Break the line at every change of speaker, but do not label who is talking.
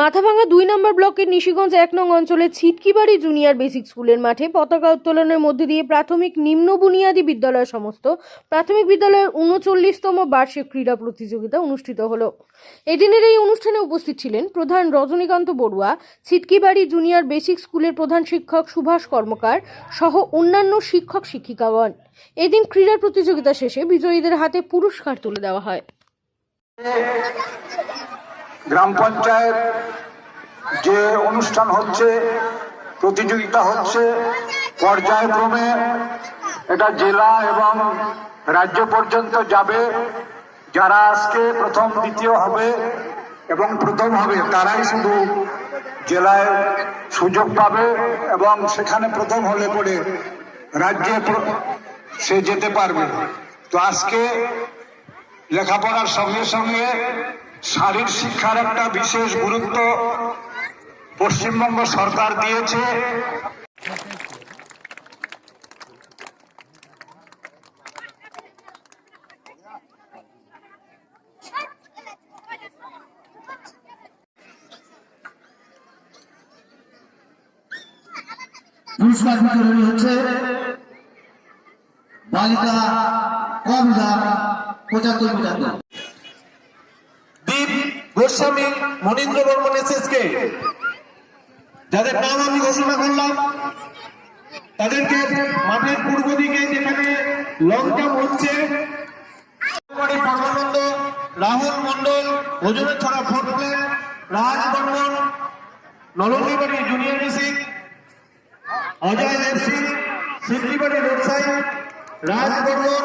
মাথাভাঙা দুই নম্বর ব্লকের নিশিগঞ্জ এক নং অঞ্চলের ছিটকিবাড়ি জুনিয়র বেসিক স্কুলের মাঠে পতাকা উত্তোলনের মধ্যে দিয়ে প্রাথমিক নিম্ন বুনিয়াদী বিদ্যালয় সমস্ত প্রাথমিক বিদ্যালয়ের উনচল্লিশতম বার্ষিক ক্রীড়া প্রতিযোগিতা অনুষ্ঠিত হলো। এদিনের এই অনুষ্ঠানে উপস্থিত ছিলেন প্রধান রজনীকান্ত বড়ুয়া, ছিটকিবাড়ি জুনিয়র বেসিক স্কুলের প্রধান শিক্ষক সুভাষ কর্মকার সহ অন্যান্য শিক্ষক শিক্ষিকাগণ। এদিন ক্রীড়া প্রতিযোগিতা শেষে বিজয়ীদের হাতে পুরস্কার তুলে দেওয়া হয়।
গ্রাম পঞ্চায়েত যে অনুষ্ঠান হচ্ছে, প্রতিযোগিতা হচ্ছে, পর্যায়ক্রমে এটা জেলা এবং রাজ্য পর্যন্ত যাবে। যারা আজকে প্রথম, দ্বিতীয় হবে এবং প্রথম হবে, তারাই শুধু জেলায় সুযোগ পাবে এবং সেখানে প্রথম হলে পরে রাজ্যে সে যেতে পারবে। তো আজকে লেখাপড়ার সঙ্গে সঙ্গে শারীর শিক্ষার একটা বিশেষ গুরুত্ব পশ্চিমবঙ্গ সরকার দিয়েছে
হচ্ছে বালিকা কমলা পঁচাত্তর মিটার দৌড়।
দীপ গোস্বামী মনীন্দ্র বর্মন এসএসকে। যাদের নাম আমি ঘোষণা করলাম, তাদেরকে মাঠের পূর্ব দিকে যেখানে লং হচ্ছে পরমানন্দ রাহুল মন্ডল ওজনের ছড়া ফোর্ট প্লেন রাজ বর্মন নলঙ্গিবাড়ি জুনিয়র মিউজিক অজয় দেবসি, সিদ্ধিবাড়ি রোড সাইড রাজ বর্মন